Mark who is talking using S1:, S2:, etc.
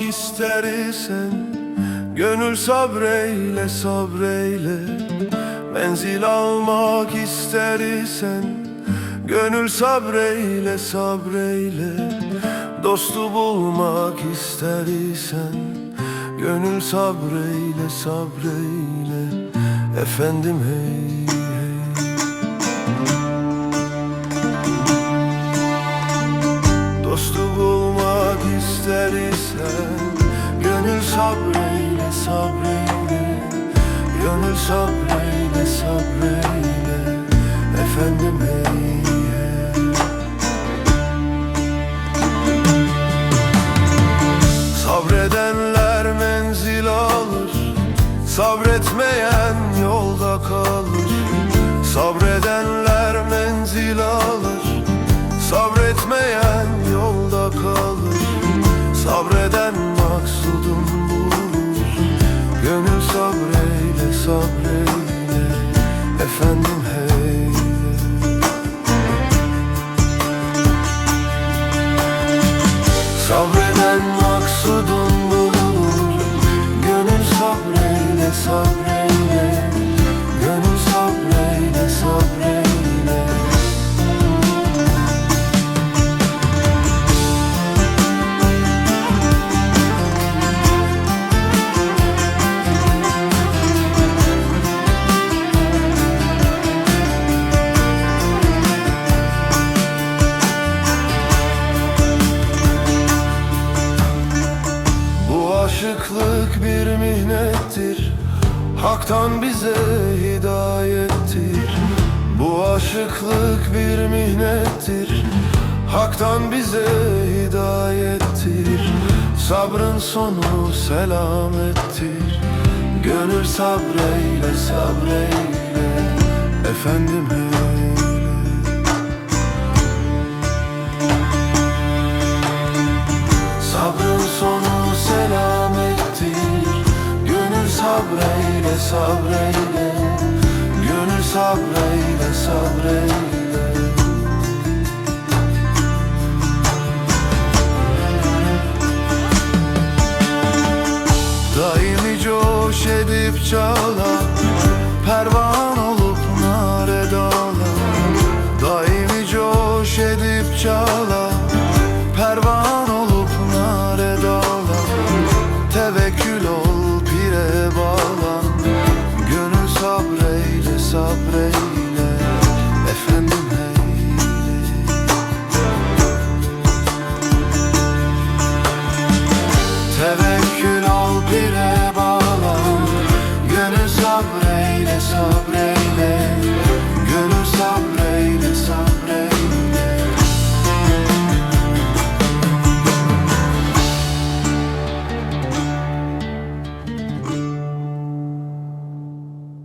S1: istersen Gönül sabreyle sabreyle. Menzil almak istersen Gönül sabreyle sabreyle. Dostu bulmak istersen Gönül sabreyle sabreyle. Efendim hey Gönül sabreyle sabreyle. Gönül sabreyle sabreyle. Efendim hey Sabredenler menzil alır. Sabretmeyen yolda kalır. Sabredenler menzil alır. Sabretmeyen yolda kalır Sabreden maksudun bulur Gönül sabreyle sabreyle Efendim hey. Sabreden maksudun bulur Gönül sabreyle sabreyle aşıklık bir mihnettir. Hak'tan bize hidayettir. Bu aşıklık bir mihnettir. Hak'tan bize hidayettir. Sabrın sonu selamettir. Gönül sabreyle sabreyle. Efendim eyle sabreyle Gönül sabreyle sabreyle. Daimi coş edip çağla Pervan olup nare dağla Daimi coş edip çağla sobre y de sobre.